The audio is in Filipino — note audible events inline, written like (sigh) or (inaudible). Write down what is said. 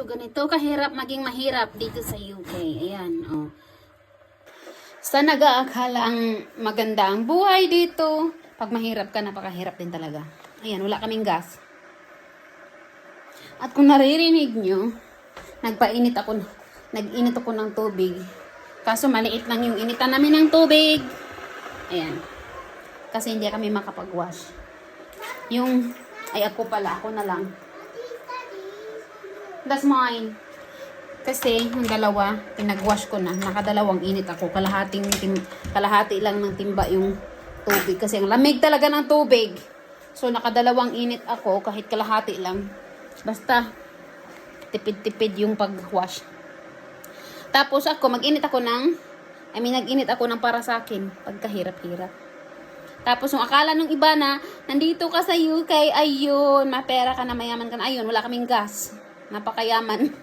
So, ganito kahirap maging mahirap dito sa UK. Ayan, oh. Sa nag-aakala ang maganda ang buhay dito, pag mahirap ka, napakahirap din talaga. Ayan, wala kaming gas. At kung naririnig nyo, nagpainit ako, nag-init ako ng tubig. Kaso maliit lang yung initan namin ng tubig. Ayan. Kasi hindi kami makapag-wash. Yung, ay ako pala, ako na lang. That's mine. Kasi yung dalawa, pinag-wash ko na. Nakadalawang init ako. Kalahating tim, kalahati lang ng timba yung tubig. Kasi ang lamig talaga ng tubig. So nakadalawang init ako kahit kalahati lang. Basta tipid-tipid yung pag-wash. Tapos ako, mag-init ako ng, I mean, nag-init ako ng para sa akin. Pagkahirap-hirap. Tapos yung akala ng iba na, nandito ka sa UK, ayun, mapera ka na, mayaman ka na, ayun, wala kaming gas. Napakayaman. (laughs)